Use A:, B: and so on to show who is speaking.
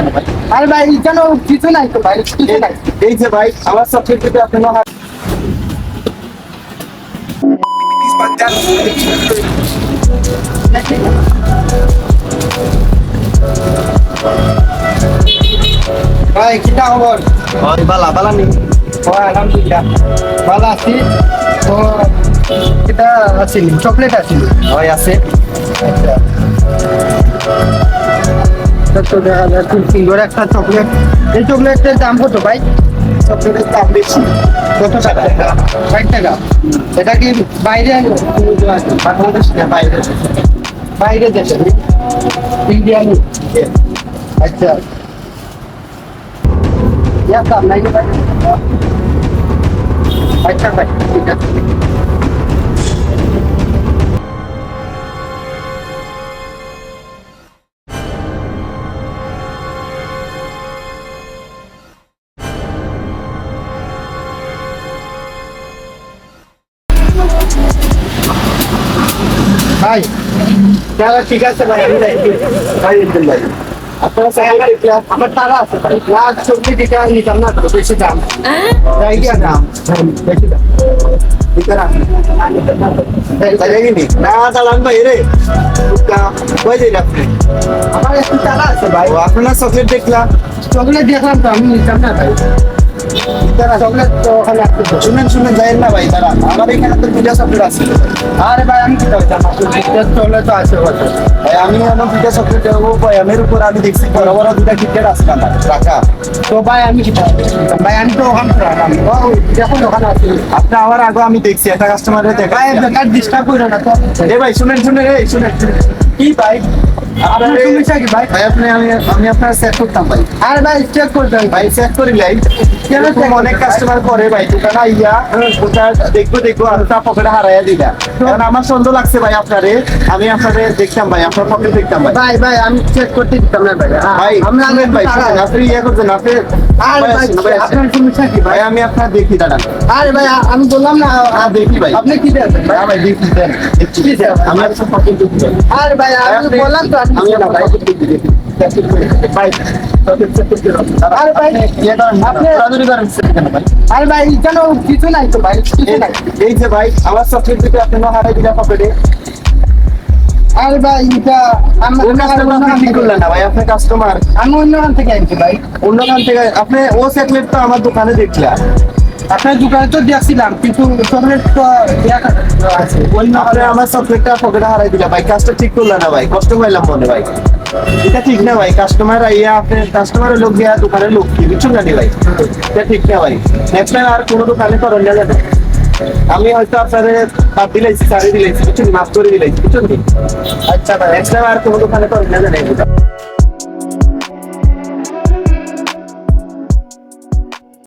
A: কেন ভাই?
B: আরে ভাই এখানে কিছু নাই তো ভাই কিছু নাই।
A: এই যে ভাই আমার চকলেট দিতে আপনি না
B: ভাই কিটা খবর?
A: ওই বালা বালা নেই
B: ও আলহামদুলিল্লাহ। ভালো আছি। তো কিটা আছিল চকলেট আছিল?
A: ওই আছে।
B: আচ্ছা। তা তো দেখা যায় খুব সুন্দর একটা চকলেট। এই চকলেটের দাম কত ভাই?
A: চকলেটের দাম বেশি।
B: কত টাকা? ষাট টাকা। এটা কি বাইরে?
A: বাংলাদেশ না বাইরে।
B: বাইরে দেশে? ইন্ডিয়ানি আচ্ছা। ইয়ার দাম নাই আচ্ছা ভাই ঠিক আছে। ভাই তাহলে ঠিক আছে ভাই আমি যাই
A: ভাই একদম ভাই
B: আপনারা সাইকেল দেখলে আমার তারা আছে ভাই লাখ চব্বিশ টাকা নিতাম না তো বেশি দাম তাই কি দাম বেশি দাম ভিতরে আসুন।
A: তাই নাকি না দাঁড়ান ভাই রে কই যাই আপনি
B: আমার একটু তারা আছে ভাই
A: ও আপনার চকলেট দেখলাম
B: চকলেট দেখলাম তো আমি নিতাম না ভাই তারা চকলেট তো ওখানে আসতে তো।
A: শুনেন শুনেন যাই না ভাই তারা? আমার এখানে তো দুটা চকলেট আছে।
B: আরে ভাই আমি কি করতাম চকলেট তো আছে
A: ভাই আমি আমার দুটা চকলেট দেবো ভাই আমের উপর আমি দেখছি বড় বড় দুটা কিটকেট আছে আমার রাখা।
B: তো ভাই আমি কি করতাম? ভাই আমি তো ওখান থেকে আনলাম ও দেখুন ওখানে আছে।
A: আপনি আমার আগে আমি দেখছি একটা কাস্টমারের দেখা
B: ডিস্টার্ব করো না তো।
A: এ ভাই শুনেন শুনেন এই শুনেন।
B: কি ভাই? আপনার
A: আপনার
B: সমস্যা কি ভাই।
A: ভাই আপনি আমি আমি আপনার সেট করতাম ভাই।
B: আরে ভাই চেক করতেন ভাই
A: ভাই করি লাই
B: কেন
A: অনেক কাস্টমার করে ভাই দোকানে আইয়া ওটা দেখব দেখব আর তা পকেটে হারাইয়া দিলা কারণ আমার সন্দেহ লাগছে ভাই আপনারে। আমি আপনারে দেখতাম ভাই আপনার পকেটে দেখতাম ভাই।
B: ভাই ভাই আমি চেক করতে দিতাম না ভাই।
A: ভাই
B: আমরা
A: শুনেন ভাই আপনি ইয়ে করছেন আপনি
B: আরে ভাই
A: ভাই, আসেন, ভাই, আসেন।
B: আপনার সমস্যা কি ভাই।
A: ভাই আমি আপনার দেখি
B: আরে ভাই আমি বললাম না
A: হ্যাঁ দেখি ভাই।
B: আপনি কি দেন?
A: ভাই ভাই দেখি দেন? আমি আপনার পকেট দেখি। ভাই।
B: আরে ভাই
A: ভাই,
B: আমি বললাম তো ভাই। আরে আপনি-
A: দৌড়াদৌড়ি করেন কেন ভাই?
B: আরে ভাই এখানে কিছু নাই তো ভাই কিছু নাই।
A: এই যে ভাই আমার চকলেট দিতে আপনি হারাই দিলা পকেটে
B: আরে ভাই এটা আমরা
A: ওই আপনি না ভাই? আপনার কাস্টমার
B: আমি অন্য থেকে আনছি ভাই।
A: অন্যখান থেকে আপনি ও চকলেট তো আমার দোকানে দেখলা
B: আপনার দোকানে তো দিয়েছিলাম কিন্তু চকলেট আছে। অন্য
A: আপনি আমার চকলেটটা পকেটে হারাই দিলা ভাই, কাজটা ঠিক করলেন না ভাই, কষ্ট পাইলাম মনে ভাই এটা ঠিক না ভাই কাস্টমার আইয়া আপনি কাস্টমারের লোক গিয়া দোকানের লোক কি, বুঝছেন না ভাই? এটা ঠিক না ভাই। নেক্সট টাইম আর কোনো দোকানে করেন না জানেন আমি হয়তো আপনাদের বাদ দিলাইছি সারি দিলাইছি, বুঝছেন মাফ করে দিলাইছি, বুঝছেন
B: আচ্ছা ভাই
A: নেক্সট টাইম আর কোনো দোকানে করেন না জানেন